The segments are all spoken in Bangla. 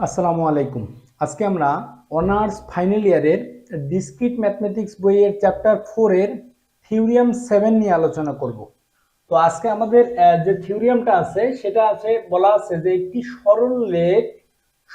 আসসালামু আলাইকুম। আজকে আমরা অনার্স ফাইনাল ইয়ারের ডিসক্রিট ম্যাথমেটিক্স বইয়ের চ্যাপ্টার ফোরের থিওরিয়াম সেভেন নিয়ে আলোচনা করব। তো আজকে আমাদের যে থিওরিয়ামটা আছে, সেটা আছে, বলা আছে যে একটি সরল লেখ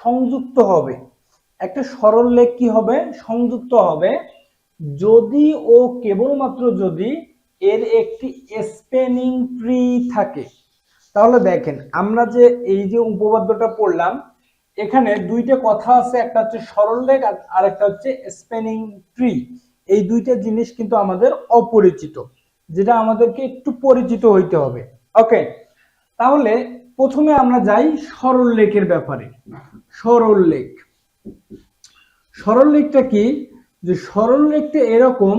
সংযুক্ত হবে। একটা সরল লেখ কি হবে? সংযুক্ত হবে যদি ও কেবলমাত্র যদি এর একটি স্পেনিং ট্রি থাকে। তাহলে দেখেন, আমরা যে এই যে উপপাদ্যটা পড়লাম এখানে দুইটা কথা আছে, একটা হচ্ছে সরল লেখ আর একটা হচ্ছে স্পেনিং ট্রি এই দুইটা জিনিস কিন্তু আমাদের অপরিচিত, যেটা আমাদেরকে একটু পরিচিত হইতে হবে। ওকে তাহলে প্রথমে আমরা যাই সরল লেখের ব্যাপারে। সরল লেখ সরল লেখটা কি? যে সরল লেখটা এরকম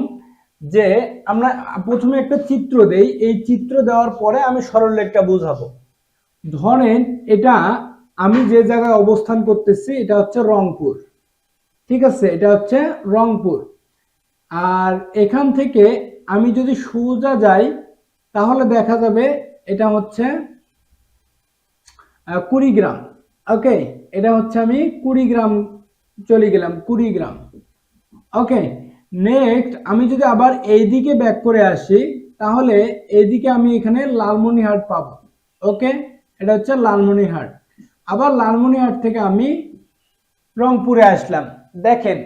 যে আমরা প্রথমে একটা চিত্র দেই, এই চিত্র দেওয়ার পরে আমি সরল লেখটা বুঝাবো। ধরেন এটা আমি যে জায়গায় অবস্থান করতেছি, এটা হচ্ছে রংপুর। ঠিক আছে? এটা হচ্ছে রংপুর। আর এখান থেকে আমি যদি সোজা যাই, তাহলে দেখা যাবে এটা হচ্ছে কুড়িগ্রাম। ওকে? এটা হচ্ছে আমি কুড়িগ্রাম চলে গেলাম, কুড়িগ্রাম। ওকে? নেক্সট আমি যদি আবার এইদিকে ব্যাক করে আসি, তাহলে এইদিকে আমি এখানে লালমনিহাট পাবো। ওকে? এটা হচ্ছে লালমনিহাট আবার লালমনিহাট থেকে আমি রংপুরে আসলাম। দেখেন,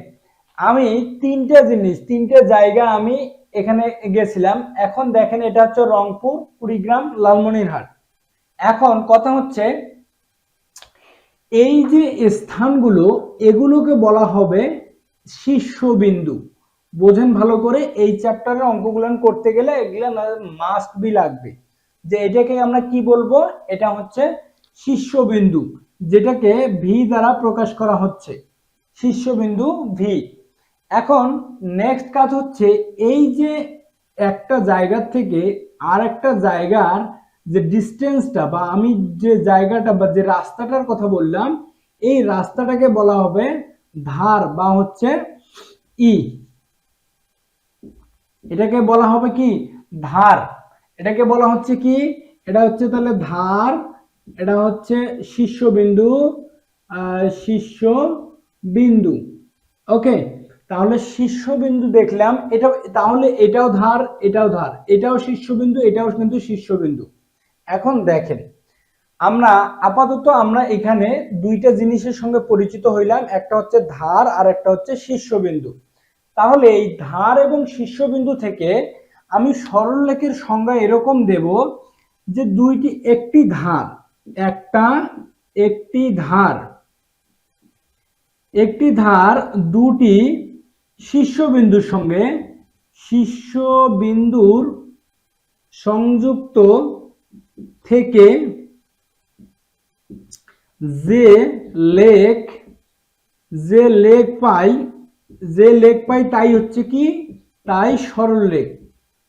আমি তিনটা জিনিস, তিনটা জায়গা আমি এখানে গেছিলাম। এখন দেখেন, এটা হচ্ছে রংপুর, কুড়িগ্রাম, লালমনিরহাট। এখন কথা হচ্ছে, এই যে স্থানগুলো, এগুলোকে বলা হবে শীর্ষবিন্দু। বোঝেন ভালো করে, এই চ্যাপ্টারের অঙ্কগুলো করতে গেলে এগুলো মাস্ট বি লাগবে। যে এটাকে আমরা কি বলব? এটা হচ্ছে শীর্ষবিন্দু, যেটাকে ভি দ্বারা প্রকাশ করা হচ্ছে। শীর্ষবিন্দু ভি এখন নেক্সট কাজ হচ্ছে এই যে একটা জায়গা থেকে আর একটা জায়গার যে ডিস্টেন্সটা বা আমি যে জায়গাটা বা যে রাস্তাটার কথা বললাম, এই রাস্তাটাকে বলা হবে ধার বা হচ্ছে ই এটাকে বলা হবে কি? ধার। এটাকে বলা হচ্ছে কি? এটা হচ্ছে তাহলে ধার এটা হচ্ছে শীর্ষবিন্দু আহ, শীর্ষবিন্দু। ওকে তাহলে শীর্ষবিন্দু দেখলাম এটা তাহলে এটাও ধার এটাও ধার এটাও শীর্ষবিন্দু এটাও কিন্তু শীর্ষবিন্দু। এখন দেখেন আমরা আপাতত আমরা এখানে দুইটা জিনিসের সঙ্গে পরিচিত হইলাম একটা হচ্ছে ধার আর একটা হচ্ছে শীর্ষবিন্দু। তাহলে এই ধার এবং শীর্ষবিন্দু থেকে আমি সরলরেখার সংজ্ঞা এরকম দেব যে দুইটি একটি ধার একটা, একটি ধার। একটি ধার দুটি শীর্ষবিন্দুর সঙ্গে শীর্ষবিন্দুর সংযুক্ত থেকে যে লেখ যে লেখ পাই, যে লেখ পাই তাই হচ্ছে কি? তাই সরল লেখ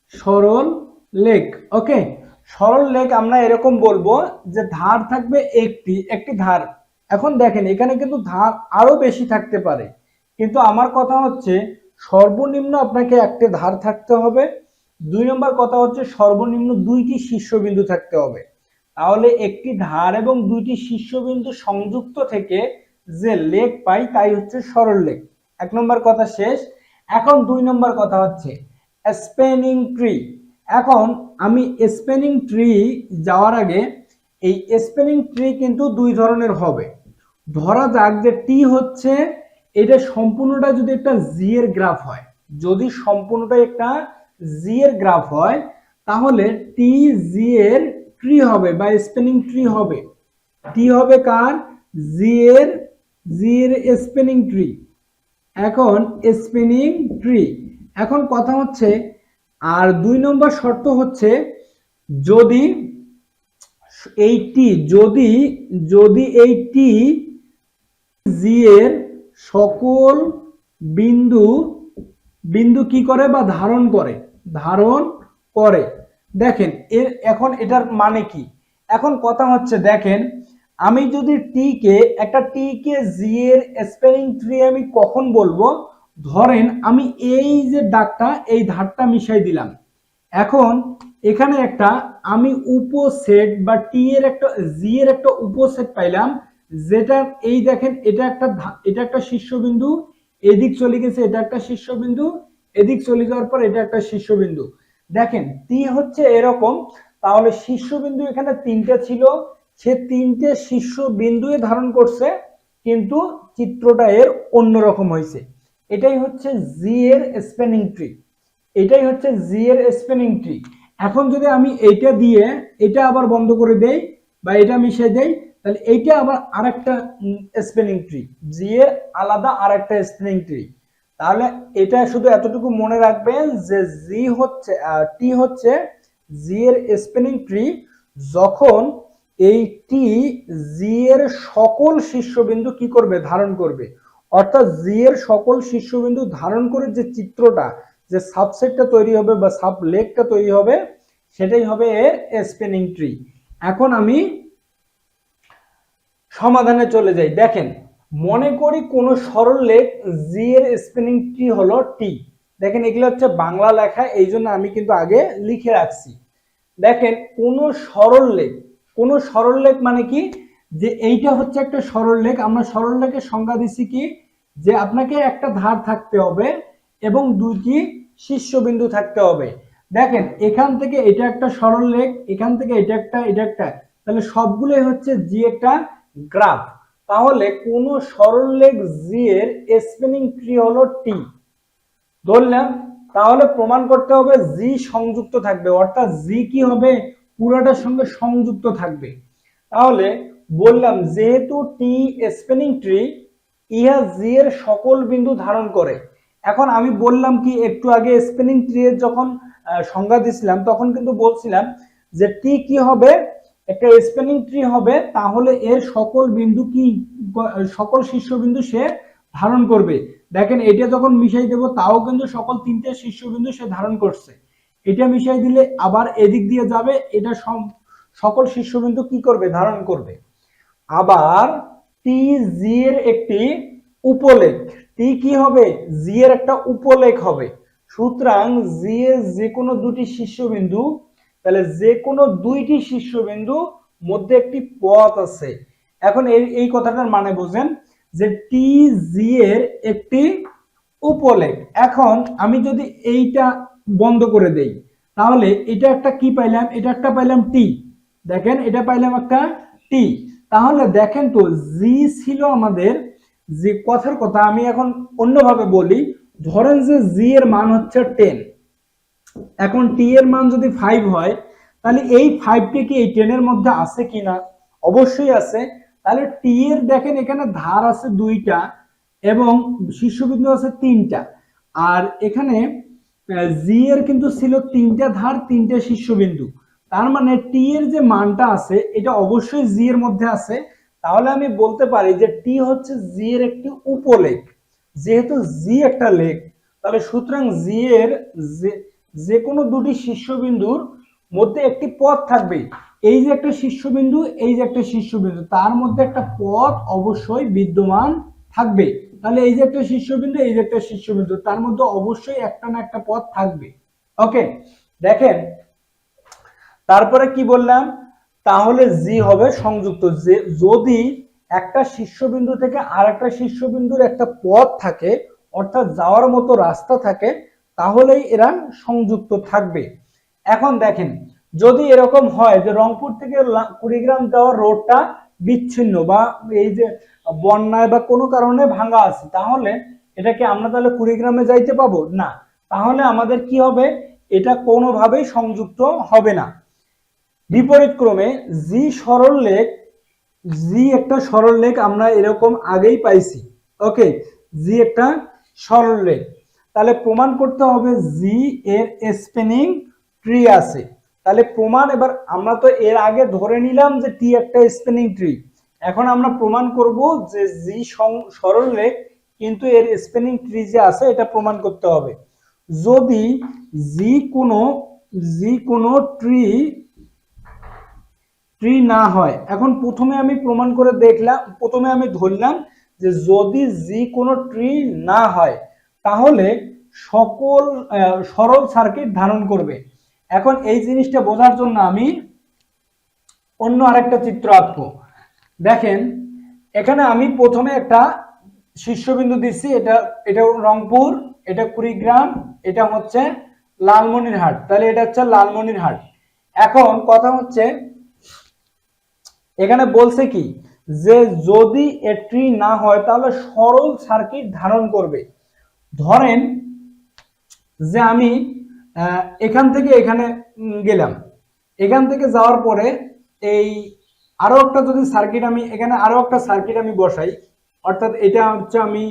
সরল লেখ ওকে? সরল লেখ আমরা এরকম বলব যে ধার থাকবে একটি একটি ধার। এখন দেখেন, এখানে কিন্তু ধার আরও বেশি থাকতে পারে। কিন্তু আমার কথা হচ্ছে, সর্বনিম্ন আপনাকে একটি ধার থাকতে হবে। দুই নম্বর কথা হচ্ছে, সর্বনিম্ন দুইটি শীর্ষবিন্দু থাকতে হবে। তাহলে একটি ধার এবং দুইটি শীর্ষবিন্দু সংযুক্ত থেকে যে লেখ পাই, তাই হচ্ছে সরল লেখ। এক নম্বর কথা শেষ। এখন দুই নম্বর কথা হচ্ছে, স্পেনিং ট্রি। এখন আমি স্পেনিং ট্রি যাওয়ার আগে এই স্পেনিং ট্রি কিন্তু দুই ধরনের হবে। ধরা যাক যে টি হচ্ছে এটা সম্পূর্ণটা যদি একটা জি এর গ্রাফ হয়। যদি সম্পূর্ণটা একটা জি এর গ্রাফ হয়, তাহলে টি জি এর ট্রি হবে বা স্পেনিং ট্রি হবে। টি হবে কার? জি এর জি এর স্পেনিং ট্রি এখন স্পিনিং ট্রি এখন কথা হচ্ছে আর দুই নম্বর শর্ত হচ্ছে যদি এই টি যদি যদি এই টি জি এর সকল বিন্দু বিন্দু কি করে বা ধারণ করে? ধারণ করে। দেখেন এর এখন এটার মানে কি? এখন কথা হচ্ছে, দেখেন, আমি যদি টি কে, একটা টি কে জি এর স্পেলিং ট্রি আমি কখন বলব? ধরেন আমি এই যে দাগটা, এই ধারটা মিশাই দিলাম। এখন এখানে একটা আমি উপসেট বা টি এর একটা জি এর একটা উপসেট পাইলাম, যেটা এই দেখেন, এটা একটা এটা একটা শীর্ষবিন্দু, এদিক চলে গেছে, এটা একটা শীর্ষবিন্দু, এদিক চলে যাওয়ার পর এটা একটা শীর্ষবিন্দু। দেখেন টি হচ্ছে এরকম, তাহলে শীর্ষবিন্দু এখানে তিনটা ছিল, সে তিনটে শীর্ষবিন্দুই ধারণ করছে, কিন্তু চিত্রটা এর অন্যরকম হয়েছে। এটাই হচ্ছে জি এর স্প্যানিং ট্রি এটাই হচ্ছে জি এর স্প্যানিং ট্রি এখন যদি আমি এইটা দিয়ে, এটা আবার বন্ধ করে দেই বা এটা মিশিয়ে দেই, তাহলে এইটা আবার আরেকটা স্পেলিং ট্রি জি এর আলাদা আরেকটা স্পেলিং ট্রি তাহলে এটা শুধু এতটুকু মনে রাখবেন যে জি হচ্ছে টি হচ্ছে জি এর স্পেলিং ট্রি যখন এই টি জি এর সকল শীর্ষবিন্দু কি করবে? ধারণ করবে। অর্থাৎ জি এর সকল শীর্ষবিন্দু ধারণ করে যে চিত্রটা, যে সাবসেটটা তৈরি হবে বা সাব লেগটা তৈরি হবে, সেটাই হবে এর স্পেনিং ট্রি এখন আমি সমাধানে চলে যাই। দেখেন, মনে করি কোন সরল লেখ জি এর স্পেনিং ট্রি হলো টি দেখেন, এগুলো হচ্ছে বাংলা লেখা এই জন্য আমি কিন্তু আগে লিখে রাখছি। দেখেন, কোন সরল লেখ কোন সরল লেখ মানে কি? যে এইটা হচ্ছে একটা সরল লেখ আমরা সরল লেখের সংজ্ঞা দিছি কি? যে আপনাকে একটা ধার থাকতে হবে এবং দুইটি শীর্ষবিন্দু থাকতে হবে। দেখেন, এখান থেকে এটা একটা সরল লেখ এখান থেকে এটা একটা এটা একটা। তাহলে সবগুলোই হচ্ছে জি একটা গ্রাফ। তাহলে কোন সরল লেখ জি এর স্পেনিং ট্রি হলো টি ধরলাম, তাহলে প্রমাণ করতে হবে জি সংযুক্ত থাকবে, অর্থাৎ জি কি হবে? পুরাটার সঙ্গে সংযুক্ত থাকবে। তাহলে বললাম, যেহেতু টি স্পেনিং ট্রি ইহা জি এর সকল বিন্দু ধারণ করে। এখন আমি বললাম কি, একটু আগে স্পেনিং ট্রি এর যখন সংজ্ঞা দিছিলাম, তখন কিন্তু বলছিলাম যে টি কি হবে? একটা স্পেনিং ট্রি হবে, তাহলে এর সকল বিন্দু কি, সকল শীর্ষবিন্দু সে ধারণ করবে। দেখেন, এটা যখন মিশাই দেব, তাও কিন্তু সকল তিনটে শীর্ষবিন্দু সে ধারণ করছে। এটা মিশাই দিলে আবার এদিক দিয়ে যাবে, এটা সকল শীর্ষবিন্দু কি করবে? ধারণ করবে। আবার টি জি এর একটি উপলেখ। টি কি হবে? জি এর একটা উপলেখ হবে। সুতরাং জি এর যে কোনো দুটি শীর্ষবিন্দু, তাহলে যে কোনো দুইটি শীর্ষবিন্দু মধ্যে একটি পথ আছে। এখন এই এই কথাটার মানে বোঝেন যে টি জি এর একটি উপলেখ। এখন আমি যদি এইটা বন্ধ করে দেই, তাহলে এটা একটা কি পাইলাম? এটা একটা পাইলাম টি দেখেন, এটা পাইলাম একটা টি তাহলে দেখেন তো জি ছিল আমাদের যে কথার কথা আমি এখন অন্যভাবে বলি। ধরেন যে জি এর মান হচ্ছে টেন এখন টি এর মান যদি ফাইভ হয়, তাহলে এই ফাইভটি কি এই টেনের মধ্যে আছে কিনা? অবশ্যই আছে। তাহলে টি এর দেখেন এখানে ধার আছে দুইটা এবং শীর্ষবিন্দু আছে তিনটা। আর এখানে জি এর কিন্তু ছিল তিনটা ধার, তিনটা শীর্ষবিন্দু। তার মানে টি এর যে মানটা আছে, এটা অবশ্যই জি এর মধ্যে আছে। তাহলে আমি বলতে পারি যে টি হচ্ছে জি এর একটি উপলেখ। যেহেতু জি একটা লেখ, তাহলে সুতরাং জি এর যে কোনো দুটি শীর্ষবিন্দুর মধ্যে একটি পথ থাকবে। এই যে একটা শীর্ষবিন্দু, এই যে একটা শীর্ষবিন্দু, তার মধ্যে একটা পথ অবশ্যই বিদ্যমান থাকবে। তাহলে এই যে একটা শীর্ষবিন্দু, এই যে একটা শীর্ষবিন্দু, তার মধ্যে অবশ্যই একটা না একটা পথ থাকবে। ওকে দেখেন তারপরে কি বললাম? তাহলে জি হবে সংযুক্ত। যে যদি একটা শীর্ষবিন্দু থেকে আর একটা শীর্ষবিন্দুর একটা পথ থাকে, অর্থাৎ যাওয়ার মতো রাস্তা থাকে, তাহলেই এরা সংযুক্ত থাকবে। এখন দেখেন, যদি এরকম হয় যে রংপুর থেকে কুড়িগ্রাম যাওয়ার রোডটা বিচ্ছিন্ন বা এই যে বন্যায় বা কোনো কারণে ভাঙা আছে, তাহলে এটাকে আমরা তাহলে কুড়িগ্রামে যাইতে পাবো? না। তাহলে আমাদের কি হবে? এটা কোনোভাবেই সংযুক্ত হবে না। বিপরীত ক্রমে জি সরল লেখ, জি একটা সরল লেখ আমরা এরকম আগেই পাইছি। ওকে, জি একটা সরল লেখ। তাহলে প্রমাণ করতে হবে জি এর স্পেনিং ট্রি আছে। তাহলে প্রমাণ এবার আমরা তো এর আগে ধরে নিলাম যে টি একটা স্পেনিং ট্রি এখন আমরা প্রমাণ করব যে জি সরল লেখ কিন্তু এর স্পেনিং ট্রি যে আছে এটা প্রমাণ করতে হবে। যদি জি কোনো জি কোনো ট্রি ট্রি না হয়। এখন প্রথমে আমি প্রমাণ করে দেখলাম, প্রথমে আমি ধরলাম যে যদি জি কোনো ট্রি না হয়, তাহলে সকল সরল সার্কিট ধারণ করবে। এখন এই জিনিসটা বোঝার জন্য আমি অন্য আরেকটা চিত্র আঁকবো। দেখেন, এখানে আমি প্রথমে একটা শীর্ষবিন্দু দিচ্ছি, এটা এটা রংপুর, এটা কুড়িগ্রাম, এটা হচ্ছে লালমনিরহাট। তাহলে এটা হচ্ছে লালমনিরহাট। এখন কথা হচ্ছে এখানে বলছে কি, যে যদি এটি না হয়, তাহলে সরল সার্কিট ধারণ করবে। ধরেন যে আমি এখান থেকে এখানে গেলাম। এখান থেকে যাওয়ার পরে এই আরও একটা যদি সার্কিট আমি, এখানে আরও একটা সার্কিট আমি বসাই, অর্থাৎ এটা হচ্ছে আমি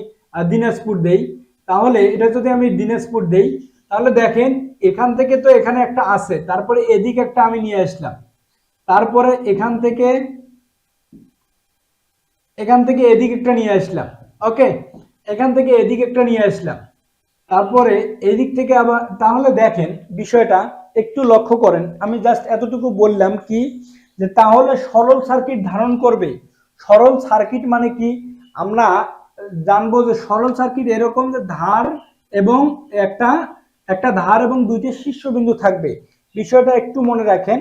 দিনাজপুর দেই, তাহলে এটা যদি আমি দিনাজপুর দেই, তাহলে দেখেন এখান থেকে তো এখানে একটা আছে, তারপরে এদিকে একটা আমি নিয়ে আসলাম। তারপরে এখান থেকে এখান থেকে এদিকে একটা নিয়ে আসলাম ওকে এখান থেকে এদিকে একটা নিয়ে আসলাম। তারপরে এদিক থেকে আবার, তাহলে দেখেন বিষয়টা একটু লক্ষ্য করেন। আমি জাস্ট এতটুকু বললাম কি, যে তাহলে সরল সার্কিট ধারণ করবে। সরল সার্কিট মানে কি? আমরা জানব যে সরল সার্কিট এরকম যে ধার এবং একটা একটা ধার এবং দুইটি শীর্ষবিন্দু থাকবে। বিষয়টা একটু মনে রাখেন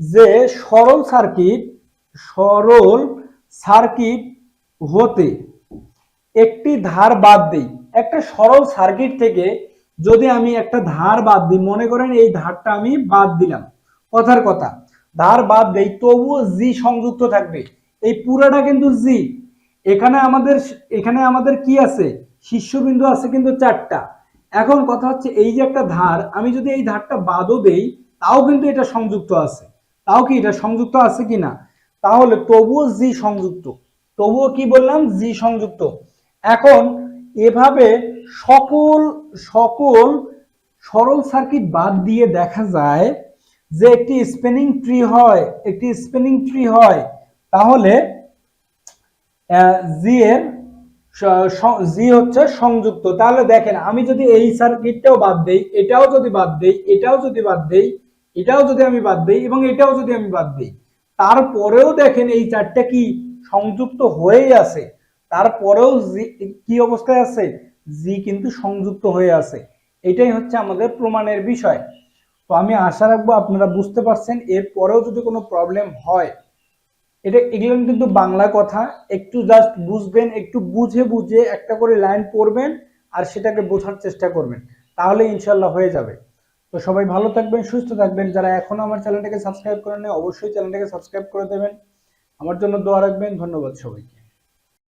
যে সরল সার্কিট সরল সার্কিট হতে একটি ধার বাদ দিই। একটা সরল সার্কিট থেকে যদি আমি একটা ধার বাদ দিই, মনে করেন এই ধারটা আমি বাদ দিলাম। কথার কথা, ধার বাদ দেই, তবুও জি সংযুক্ত থাকবে। এই পুরাটা কিন্তু জি এখানে আমাদের এখানে আমাদের কি আছে? শীর্ষবিন্দু আছে কিন্তু চারটা। এখন কথা হচ্ছে এই যে একটা ধার, আমি যদি এই ধারটা বাদও দেই, তাও কিন্তু এটা সংযুক্ত আছে। তাও কি এটা সংযুক্ত আছে কি না তাহলে তবুও জি সংযুক্ত। তবুও কি বললাম? জি সংযুক্ত। এখন এভাবে সকল সকল সরল সার্কিট বাদ দিয়ে দেখা যায় যে একটি স্পেনিং ট্রি হয়, একটি স্পেনিং ট্রি হয়, তাহলে জি এর জি হচ্ছে সংযুক্ত। তাহলে দেখেন, আমি যদি এই সার্কিটটাও বাদ দেই, এটাও যদি বাদ দেই, এটাও যদি বাদ দেই, এটাও যদি আমি বাদ দেই এবং এটাও যদি আমি বাদ দেই তারপরেও দেখেন এই চারটা কি সংযুক্ত হয়েই আছে। তারপরেও কি অবস্থায় আছে? জি কিন্তু সংযুক্ত হয়ে আছে। এটাই হচ্ছে আমাদের প্রমাণের বিষয়। তো আমি আশা রাখব আপনারা বুঝতে পারছেন, এরপরেও যদি কোনো প্রবলেম হয়, এটা, এগুলো কিন্তু বাংলা কথা। একটু জাস্ট বুঝবেন, একটু বুঝে বুঝে একটা করে লাইন পড়বেন আর সেটাকে বোঝার চেষ্টা করবেন। তাহলে ইনশাল্লাহ হয়ে যাবে। তো সবাই ভালো থাকবেন, সুস্থ থাকবেন। যারা এখনও আমার চ্যানেলটাকে সাবস্ক্রাইব করেন অবশ্যই চ্যানেলটাকে সাবস্ক্রাইব করে দেবেন। আমার জন্য দোয়া রাখবেন। ধন্যবাদ সবাইকে।